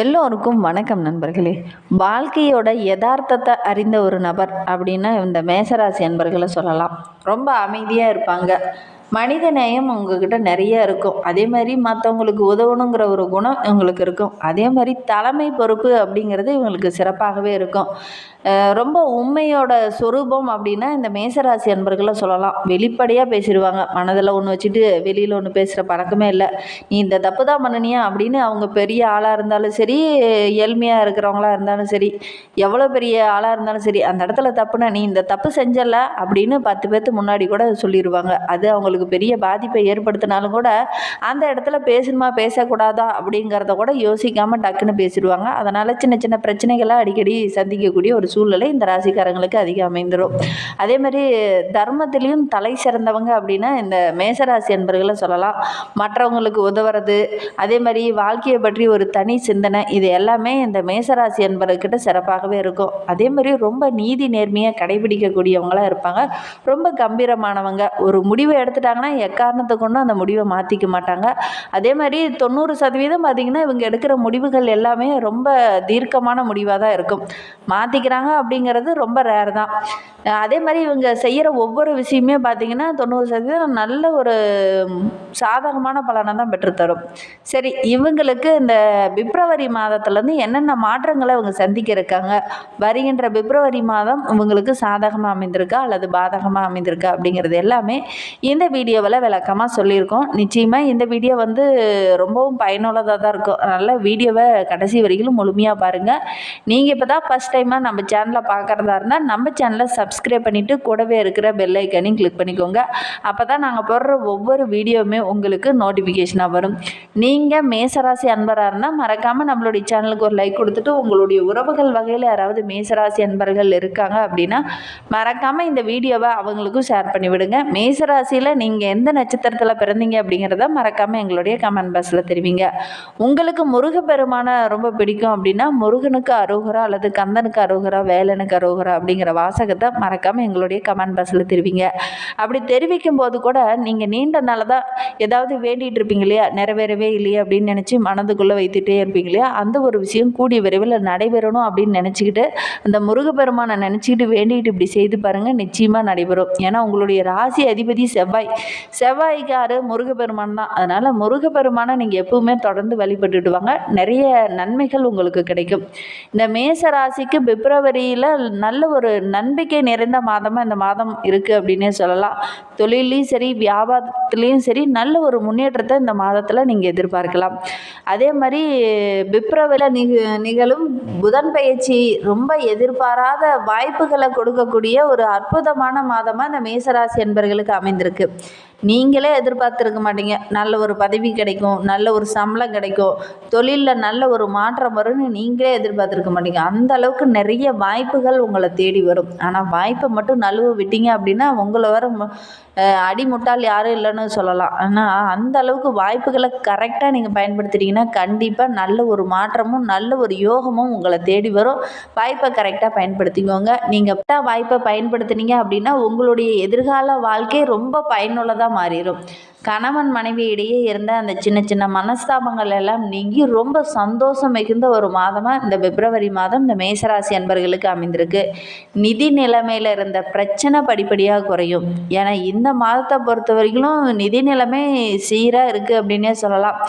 எல்லோருக்கும் வணக்கம் நண்பர்களே. வாழ்க்கையோட யதார்த்தத்தை அறிந்த ஒரு நபர் அப்படின்னா இந்த மேசராசி நண்பர்களை சொல்லலாம். ரொம்ப அமைதியாக இருப்பாங்க. மனித நேயம் உங்ககிட்ட நிறைய இருக்கும். அதே மாதிரி மற்றவங்களுக்கு உதவணுங்கிற ஒரு குணம் இவங்களுக்கு இருக்கும். அதே மாதிரி தலைமை பொறுப்பு அப்படிங்கிறது இவங்களுக்கு சிறப்பாகவே இருக்கும். ரொம்ப உண்மையோட சொரூபம் அப்படின்னா இந்த மேசராசி அன்பர்களை சொல்லலாம். வெளிப்படையாக பேசிடுவாங்க. மனதில் ஒன்று வச்சுட்டு வெளியில் ஒன்று பேசுகிற பழக்கமே இல்லை. நீ இந்த தப்பு தான் பண்ணனியா அப்படின்னு அவங்க பெரிய ஆளாக இருந்தாலும் சரி ஏழ்மையாக இருக்கிறவங்களா இருந்தாலும் சரி எவ்வளோ பெரிய ஆளாக இருந்தாலும் சரி அந்த இடத்துல தப்புனா நீ இந்த தப்பு செஞ்சல அப்படின்னு பத்து பேர்த்து முன்னாடி கூட சொல்லிடுவாங்க அது அவங்களுக்கு பெரிய பாதிப்பை ஏற்படுத்தினாலும் கூட அந்த இடத்துல பேசணுமா பேசக்கூடாதா அப்படிங்கிறத கூட யோசிக்காமல் டக்குன்னு பேசிடுவாங்க. அதனால் சின்ன சின்ன பிரச்சனைகளை அடிக்கடி சந்திக்கக்கூடிய ஒரு சூழ்நிலை இந்த ராசிக்காரங்களுக்கு அதிகம் அமைந்துடும் அதே மாதிரி தர்மத்திலையும் தலை சிறந்தவங்க அப்படின்னா இந்த மேசராசி என்பர்களை சொல்லலாம். மற்றவங்களுக்கு உதவுறது அதே மாதிரி வாழ்க்கையை பற்றி ஒரு தனி சிந்தனை இது எல்லாமே இந்த மேசராசி என்பர்கிட்ட சிறப்பாகவே இருக்கும். அதே மாதிரி ரொம்ப நீதி நேர்மையாக கடைபிடிக்கக்கூடியவங்களாக இருப்பாங்க. ரொம்ப கம்பீரமானவங்க. ஒரு முடிவை எடுத்துட்டாங்கன்னா எக்காரணத்தை கொண்டும் அந்த முடிவை மாற்றிக்க மாட்டாங்க. அதே மாதிரி தொண்ணூறு சதவீதம் பார்த்திங்கன்னா இவங்க எடுக்கிற முடிவுகள் எல்லாமே ரொம்ப தீர்க்கமான முடிவாக தான் இருக்கும். மாற்றிக்கிறாங்க அப்படிங்கிறது ரொம்ப ரேர் தான். அதே மாதிரி இவங்க செய்கிற ஒவ்வொரு விஷயமே பார்த்திங்கன்னா தொண்ணூறு சதவீதம் நல்ல ஒரு சாதகமான பலனை தான் பெற்றுத்தரும் சரி இவங்களுக்கு இந்த பிப்ரவரி மாதத்துலேருந்து என்னென்ன மாற்றங்களை இவங்க சந்திக்க இருக்காங்க வருகின்ற பிப்ரவரி மாதம் இவங்களுக்கு சாதகமாக அமைந்திருக்கா? அல்லது பாதகமாக அமைந்திருக்கா? அப்படிங்கிறது எல்லாமே இந்த வீடியோவில் விளக்கமாக சொல்லியிருக்கோம். நிச்சயமாக இந்த வீடியோ வந்து ரொம்பவும் பயனுள்ளதாக தான் இருக்கும். அதனால் வீடியோவை கடைசி வரைக்கும் முழுமையாக பாருங்கள் நீங்கள் இப்போ தான் ஃபஸ்ட் டைமாக நம்ம சேனலை பார்க்குறதா இருந்தால் நம்ம சேனலை சப்ஸ்கிரைப் பண்ணிவிட்டு கூடவே இருக்கிற பெல் ஐக்கனையும் கிளிக் பண்ணிக்கோங்க. அப்போ தான் நாங்கள் போடுற ஒவ்வொரு வீடியோவுமே உங்களுக்கு நோட்டிஃபிகேஷனாக வரும். நீங்கள் மேசராசி அன்பராக இருந்தால் மறக்காமல் நம்மளுடைய சேனலுக்கு ஒரு லைக் கொடுத்துட்டு உங்களுடைய உறவுகள் வகையில் யாராவது மேசராசி அன்பர்கள் இருக்காங்க அப்படின்னா மறக்காமல் இந்த வீடியோவை அவங்களுக்கும் ஷேர் பண்ணிவிடுங்க. மேசராசியில் நீங்கள் எந்த நட்சத்திரத்தில் பிறந்தீங்க அப்படிங்கிறத மறக்காமல் எங்களுடைய கமெண்ட் பாக்ஸில் தெரிவிங்க. உங்களுக்கு முருகப்பெருமானை ரொம்ப பிடிக்கும் அப்படின்னா முருகனுக்கு அருகரா அல்லது கந்தனுக்கு அருகரா வேலனுக்கு அருகரா அப்படிங்கிற வாசகத்தை மறக்காமல் எங்களுடைய கமெண்ட் பாக்ஸில் தெரிவிங்க. அப்படி தெரிவிக்கும் போது கூட நீங்கள் நீண்ட தான் ஏதாவது வேண்டிகிட்டு இருப்பீங்க இல்லையா? நிறைவேறவே இல்லையா அப்படின்னு நினச்சி மனதுக்குள்ளே வைத்துட்டே இருப்பீங்க இல்லையா? அந்த ஒரு விஷயம் கூடிய விரைவில் நடைபெறணும் அப்படின்னு நினச்சிக்கிட்டு அந்த முருகப்பெருமானை நினச்சிக்கிட்டு வேண்டிகிட்டு இப்படி செய்து பாருங்கள் நிச்சயமாக நடைபெறும். ஏன்னா உங்களுடைய ராசி அதிபதி செவ்வாய் செவ்வாய்க்காரு முருகப்பெருமான் தான். அதனால் முருகப்பெருமானை நீங்கள் எப்பவுமே தொடர்ந்து வழிபட்டுட்டு வாங்க நிறைய நன்மைகள் உங்களுக்கு கிடைக்கும். இந்த மேச ராசிக்கு பிப்ரவரியில் நல்ல ஒரு நம்பிக்கை நிறைந்த மாதமாக இந்த மாதம் இருக்குது அப்படின்னே சொல்லலாம். தொழிலையும் சரி வியாபாரத்துலேயும் சரி நல்ல ஒரு முன்னேற்றத்தை இந்த மாதத்தில் நீங்கள் எதிர்பார்க்கலாம். அதே மாதிரி பிப்ரவரியில் நிக நிகழும் புதன் பயிற்சி ரொம்ப எதிர்பாராத வாய்ப்புகளை கொடுக்கக்கூடிய ஒரு அற்புதமான மாதமாக இந்த மேசராசி என்பர்களுக்கு அமைந்திருக்கு. நீங்களே எதிர்பார்த்துருக்க மாட்டீங்க. நல்ல ஒரு பதவி கிடைக்கும் நல்ல ஒரு சம்பளம் கிடைக்கும் தொழிலில் நல்ல ஒரு மாற்றம் வரும்னு நீங்களே எதிர்பார்த்துருக்க மாட்டீங்க. அந்த அளவுக்கு நிறைய வாய்ப்புகள் உங்களை தேடி வரும். ஆனால் வாய்ப்பை மட்டும் நழுவ விட்டீங்க அப்படின்னா உங்களை வர அடிமுட்டால் யாரும் இல்லைன்னு சொல்லலாம். ஆனால் அந்த அளவுக்கு வாய்ப்புகளை கரெக்டாக நீங்கள் பயன்படுத்துறீங்கன்னா கண்டிப்பாக நல்ல ஒரு மாற்றமும் நல்ல ஒரு யோகமும் உங்களை தேடி வரும். வாய்ப்பை கரெக்டாக பயன்படுத்திக்கோங்க. நீங்கள் வாய்ப்பை பயன்படுத்துனீங்க அப்படின்னா உங்களுடைய எதிர்கால வாழ்க்கை ரொம்ப பயனுள்ளதாக மாறிடும். கணவன் மனைவி இடையே இருந்த அந்த சின்ன சின்ன மனஸ்தாபங்கள் எல்லாம் நீங்கி ரொம்ப சந்தோஷம் மிகுந்த ஒரு மாதமாக இந்த பிப்ரவரி மாதம் இந்த மேசராசி அன்பர்களுக்கு அமைந்திருக்கு. நிதி நிலைமையில் இருந்த பிரச்சனை படிப்படியாக குறையும். ஏன்னா இந்த மாதத்தை பொறுத்த வரைக்கும் நிதி நிலைமை சீராக இருக்குது அப்படின்னே சொல்லலாம்.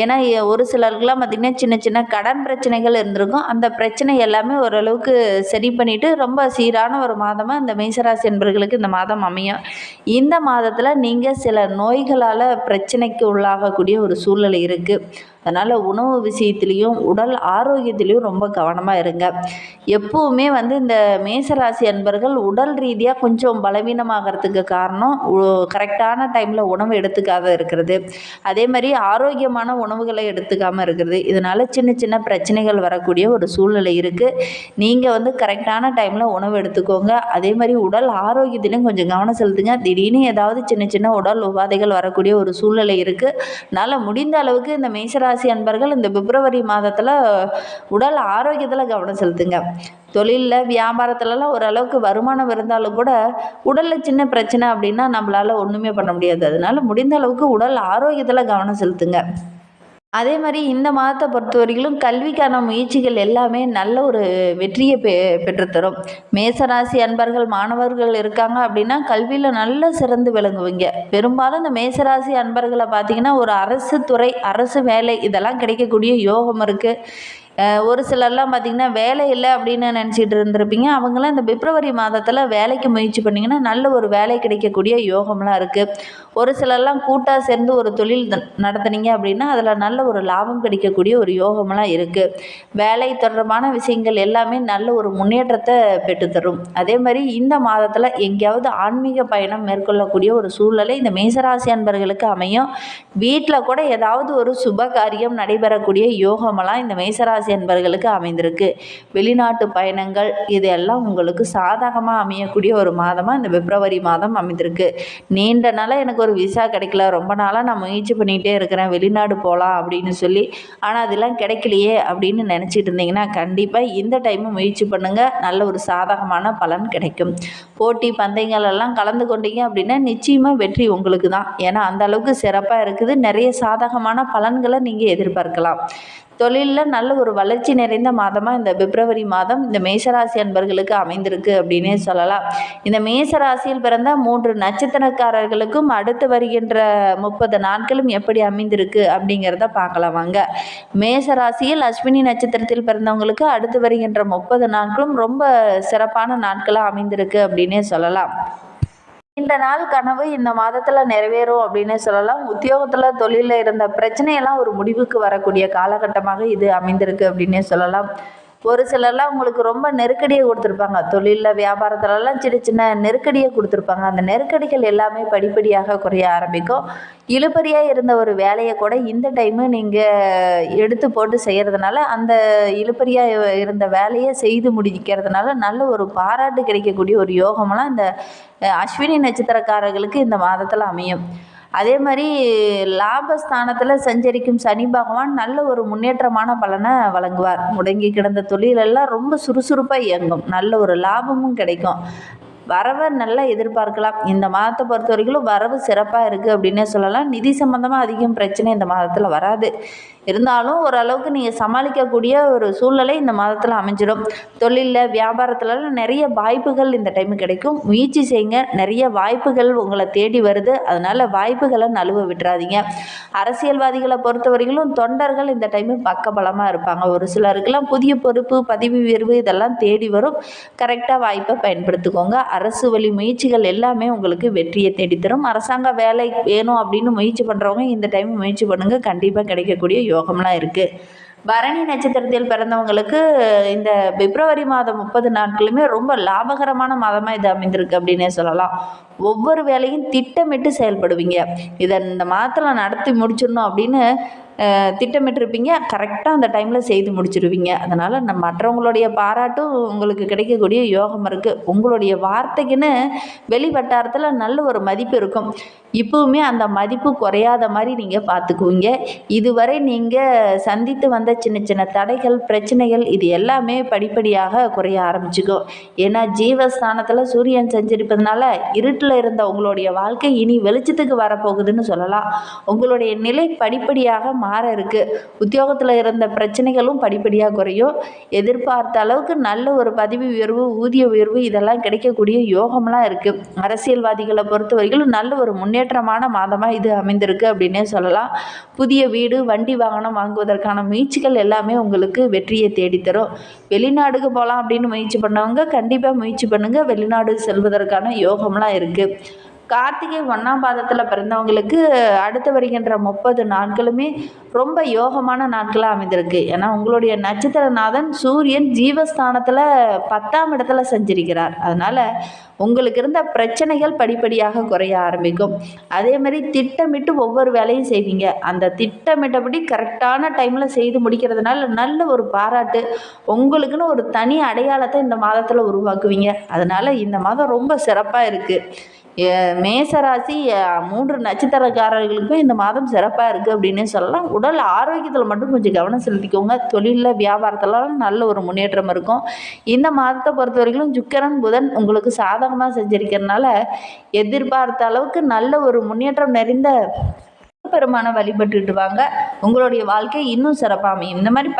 ஏன்னா ஒரு சிலருக்குலாம் பார்த்திங்கன்னா சின்ன சின்ன கடன் பிரச்சனைகள் இருந்திருக்கும். அந்த பிரச்சனை எல்லாமே ஓரளவுக்கு சரி பண்ணிட்டு ரொம்ப சீரான ஒரு மாதமாக இந்த மேசராசி என்பர்களுக்கு இந்த மாதம் அமையும். இந்த மாதத்தில் நீங்கள் சில நோய்களால் பிரச்சனைக்கு உள்ளாகக்கூடிய ஒரு சூழ்நிலை இருக்குது அதனால் உணவு விஷயத்துலேயும் உடல் ஆரோக்கியத்துலேயும் ரொம்ப கவனமாக இருங்க. எப்போவுமே வந்து இந்த மேசராசி அன்பர்கள் உடல் ரீதியாக கொஞ்சம் பலவீனமாகறதுக்கு காரணம் கரெக்டான டைமில் உணவு எடுத்துக்காத இருக்கிறது. அதே மாதிரி ஆரோக்கியமான உணவுகளை எடுத்துக்காமல் இருக்கிறது. இதனால் சின்ன சின்ன பிரச்சனைகள் வரக்கூடிய ஒரு சூழ்நிலை இருக்குது நீங்கள் வந்து கரெக்டான டைமில் உணவு எடுத்துக்கோங்க. அதே மாதிரி உடல் ஆரோக்கியத்திலையும் கொஞ்சம் கவனம் செலுத்துங்க. திடீர்னு ஏதாவது சின்ன சின்ன உடல் உபாதைகள் வரக்கூடிய ஒரு சூழ்நிலை இருக்குது அதனால் முடிந்த அளவுக்கு இந்த மேசராசி அன்பர்கள் இந்த பிப்ரவரி மாதத்தில் உடல் ஆரோக்கியத்தில் கவனம் செலுத்துங்க. தொழிலில் வியாபாரத்துலலாம் ஓரளவுக்கு வருமானம் இருந்தாலும் கூட உடலில் சின்ன பிரச்சனை அப்படின்னா நம்மளால் ஒன்றுமே பண்ண முடியாது. அதனால் முடிந்த அளவுக்கு உடல் ஆரோக்கியத்தில் கவனம் செலுத்துங்க. அதே மாதிரி இந்த மாதத்தை பொறுத்த வரையிலும் கல்விக்கான முயற்சிகள் எல்லாமே நல்ல ஒரு வெற்றியை பெ பெற்றுத்தரும். மேசராசி அன்பர்கள் மாணவர்கள் இருக்காங்க அப்படின்னா கல்வியில் நல்ல சிறந்து விளங்குவீங்க. பெரும்பாலும் இந்த மேசராசி அன்பர்களை பார்த்தீங்கன்னா ஒரு அரசு துறை அரசு வேலை இதெல்லாம் கிடைக்கக்கூடிய யோகம் இருக்குது ஒரு சிலர்லாம் பார்த்திங்கன்னா வேலை இல்லை அப்படின்னு நினச்சிட்டு இருந்திருப்பீங்க. அவங்களாம் இந்த பிப்ரவரி மாதத்தில் வேலைக்கு முயற்சி பண்ணிங்கன்னா நல்ல ஒரு வேலை கிடைக்கக்கூடிய யோகம்லாம் இருக்குது ஒரு சிலர்லாம் கூட்டாக சேர்ந்து ஒரு தொழில் நடத்துனீங்க அப்படின்னா அதில் நல்ல ஒரு லாபம் கிடைக்கக்கூடிய ஒரு யோகமெல்லாம் இருக்குது வேலை தொடர்பான விஷயங்கள் எல்லாமே நல்ல ஒரு முன்னேற்றத்தை பெற்றுத்தரும். அதே மாதிரி இந்த மாதத்தில் எங்கேயாவது ஆன்மீக பயணம் மேற்கொள்ளக்கூடிய ஒரு சூழ்நிலை இந்த மேசராசி அன்பர்களுக்கு அமையும். வீட்டில் கூட ஏதாவது ஒரு சுப காரியம் நடைபெறக்கூடிய யோகமெல்லாம் இந்த மேசராசி அன்பர்களுக்கு அமைந்திருக்கு. வெளிநாட்டு பயணங்கள் இதெல்லாம் உங்களுக்கு சாதகமாக அமையக்கூடிய ஒரு மாதமாக இந்த பிப்ரவரி மாதம் அமைந்திருக்கு. நீண்ட நாளாக எனக்கு ஒரு விசா கிடைக்கல. ரொம்ப நாளாக நான் முயற்சி பண்ணிகிட்டே இருக்கிறேன். வெளிநாடு போகலாம் அப்படின்னு சொல்லி. ஆனால் அதெல்லாம் கிடைக்கலையே அப்படின்னு நினச்சிட்டு இருந்தீங்கன்னா கண்டிப்பாக இந்த டைமும் முயற்சி பண்ணுங்கள் நல்ல ஒரு சாதகமான பலன் கிடைக்கும். போட்டி பந்தயங்கள் எல்லாம் கலந்து கொண்டீங்க அப்படின்னா நிச்சயமாக வெற்றி உங்களுக்கு தான் ஏன்னா அந்த அளவுக்கு சிறப்பாக இருக்குது. நிறைய சாதகமான பலன்களை நீங்கள் எதிர்பார்க்கலாம். தொழிலில் நல்ல ஒரு வளர்ச்சி நிறைந்த மாதமாக இந்த பிப்ரவரி மாதம் இந்த மேசராசி அன்பர்களுக்கு அமைந்திருக்கு அப்படின்னே சொல்லலாம். இந்த மேசராசியில் பிறந்த மூன்று நட்சத்திரக்காரர்களுக்கும் அடுத்து வருகின்ற முப்பது நாட்களும் எப்படி அமைந்திருக்கு அப்படிங்கிறத பார்க்கலாம் வாங்க. மேசராசியில் அஸ்வினி நட்சத்திரத்தில் பிறந்தவங்களுக்கு அடுத்து வருகின்ற முப்பது நாட்களும் ரொம்ப சிறப்பான நாட்களாக அமைந்திருக்கு அப்படின்னு சொல்லலாம். இந்த நாள் கனவு இந்த மாதத்தில் நிறைவேறும் அப்படின்னு சொல்லலாம். உத்தியோகத்தில் தொழிலில் இருந்த பிரச்சனையெல்லாம் ஒரு முடிவுக்கு வரக்கூடிய காலகட்டமாக இது அமைந்திருக்கு அப்படின்னே சொல்லலாம். ஒரு சிலர்லாம் உங்களுக்கு ரொம்ப நெருக்கடியை கொடுத்துருப்பாங்க. தொழிலில் வியாபாரத்துலலாம் சின்ன சின்ன நெருக்கடியை கொடுத்துருப்பாங்க. அந்த நெருக்கடிகள் எல்லாமே படிப்படியாக குறைய ஆரம்பிக்கும். இழுபறியாக இருந்த ஒரு வேலையை கூட இந்த டைமு நீங்கள் எடுத்து போட்டு செய்கிறதுனால அந்த இழுபறியாக இருந்த வேலையை செய்து முடிக்கிறதுனால நல்ல ஒரு பாராட்டு கிடைக்கக்கூடிய ஒரு யோகமெல்லாம் இந்த அஸ்வினி நட்சத்திரக்காரர்களுக்கு இந்த மாதத்தில் அமையும். அதே மாதிரி லாபஸ்தானத்தில் சஞ்சரிக்கும் சனி பகவான் நல்ல ஒரு முன்னேற்றமான பலனை வழங்குவார். முடங்கி கிடந்த தொழிலெல்லாம் ரொம்ப சுறுசுறுப்பாக இயங்கும். நல்ல ஒரு லாபமும் கிடைக்கும். வரவை நல்லா எதிர்பார்க்கலாம். இந்த மாதத்தை பொறுத்த வரைக்கும் வரவு சிறப்பாக இருக்குது அப்படின்னே சொல்லலாம். நிதி சம்மந்தமாக அதிகம் பிரச்சனை இந்த மாதத்தில் வராது. இருந்தாலும் ஓரளவுக்கு நீங்கள் சமாளிக்கக்கூடிய ஒரு சூழ்நிலை இந்த மாதத்தில் அமைஞ்சிடும் தொழிலில் வியாபாரத்துலலாம் நிறைய வாய்ப்புகள் இந்த டைம் கிடைக்கும். முயற்சி செய்யுங்க. நிறைய வாய்ப்புகள் உங்களை தேடி வருது. அதனால் வாய்ப்புகளை நழுவ விட்டுறாதீங்க. அரசியல்வாதிகளை பொறுத்தவரையிலும் தொண்டர்கள் இந்த டைமு பக்கபலமாக இருப்பாங்க. ஒரு சிலருக்கெல்லாம் புதிய பொறுப்பு பதவி உயர்வு இதெல்லாம் தேடி வரும். கரெக்டாக வாய்ப்பை பயன்படுத்திக்கோங்க. அரசு வழி முயற்சிகள் எல்லாமே உங்களுக்கு வெற்றியை தேடித்தரும். அரசாங்க வேலை வேணும் அப்படின்னு முயற்சி பண்ணுறவங்க இந்த டைம் முயற்சி பண்ணுங்கள் கண்டிப்பாக கிடைக்கக்கூடிய யோகம்லாம் இருக்குது பரணி நட்சத்திரத்தில் பிறந்தவங்களுக்கு இந்த பிப்ரவரி மாதம் முப்பது நாட்களுமே ரொம்ப லாபகரமான மாதமாக இது அமைந்திருக்கு அப்படின்னே சொல்லலாம். ஒவ்வொரு வேலையும் திட்டமிட்டு செயல்படுவீங்க. இதை இந்த மாதத்தில் நடத்தி முடிச்சிடணும் அப்படின்னு திட்டமிட்டிருப்பீங்க. கரெக்டாக அந்த டைமில் செய்து முடிச்சிருவீங்க. அதனால் நம்ம மற்றவங்களுடைய பாராட்டும் உங்களுக்கு கிடைக்கக்கூடிய யோகம் இருக்குது உங்களுடைய வார்த்தைக்குன்னு வெளி வட்டாரத்தில் நல்ல ஒரு மதிப்பு இருக்கும். இப்போவுமே அந்த மதிப்பு குறையாத மாதிரி நீங்கள் பார்த்துக்குவீங்க இதுவரை நீங்கள் சந்தித்து வந்த சின்ன சின்ன தடைகள் பிரச்சனைகள் இது எல்லாமே படிப்படியாக குறைய ஆரம்பிச்சுக்கும் ஏன்னா ஜீவஸ்தானத்தில் சூரியன் செஞ்சிருப்பதுனால இருட்டில் இருந்த உங்களுடைய வாழ்க்கை இனி வெளிச்சத்துக்கு வரப்போகுதுன்னு சொல்லலாம். உங்களுடைய நிலை படிப்படியாக மா மாற இருக்குது உத்தியோகத்தில் இருந்த பிரச்சனைகளும் படிப்படியாக குறையும். எதிர்பார்த்த அளவுக்கு நல்ல ஒரு பதவி உயர்வு ஊதிய உயர்வு இதெல்லாம் கிடைக்கக்கூடிய யோகம்லாம் இருக்குது அரசியல்வாதிகளை பொறுத்த வரைக்கும் நல்ல ஒரு முன்னேற்றமான மாதமாக இது அமைந்திருக்கு அப்படின்னே சொல்லலாம். புதிய வீடு வண்டி வாகனம் வாங்குவதற்கான முயற்சிகள் எல்லாமே உங்களுக்கு வெற்றியை தேடித்தரும். வெளிநாடுக்கு போகலாம் அப்படின்னு முயற்சி பண்ணவங்க கண்டிப்பாக முயற்சி பண்ணுங்கள் வெளிநாடு செல்வதற்கான யோகம்லாம் இருக்குது கார்த்திகை ஒன்றாம் பாதத்தில் பிறந்தவங்களுக்கு அடுத்து வருகின்ற முப்பது நாட்களுமே ரொம்ப யோகமான நாட்களாக அமைந்திருக்கு. ஏன்னா உங்களுடைய நட்சத்திரநாதன் சூரியன் ஜீவஸ்தானத்தில் பத்தாம் இடத்துல செஞ்சிருக்கிறார். அதனால் உங்களுக்கு இருந்த பிரச்சனைகள் படிப்படியாக குறைய ஆரம்பிக்கும். அதே மாதிரி திட்டமிட்டு ஒவ்வொரு வேலையும் செய்வீங்க. அந்த திட்டமிட்டபடி கரெக்டான டைமில் செய்து முடிக்கிறதுனால நல்ல ஒரு பாராட்டு உங்களுக்குன்னு ஒரு தனி அடையாளத்தை இந்த மாதத்தில் உருவாக்குவீங்க. அதனால் இந்த மாதம் ரொம்ப சிறப்பாக இருக்குது மேசராசி மூன்று நட்சத்திரக்காரர்களுக்கும் இந்த மாதம் சிறப்பாக இருக்குது அப்படின்னு சொல்லலாம். உடல் ஆரோக்கியத்தில் மட்டும் கொஞ்சம் கவனம் செலுத்திக்கோங்க. தொழிலில் வியாபாரத்திலலாம் நல்ல ஒரு முன்னேற்றம் இருக்கும். இந்த மாதத்தை பொறுத்த வரைக்கும் சுக்கரன் புதன் உங்களுக்கு சாதகமாக செஞ்சிருக்கிறதுனால எதிர்பார்த்த அளவுக்கு நல்ல ஒரு முன்னேற்றம் நிறைந்த பெருமான வழிபட்டுட்டு வாங்க. உங்களுடைய வாழ்க்கை இன்னும் சிறப்பாக அமையும். இந்த மாதிரி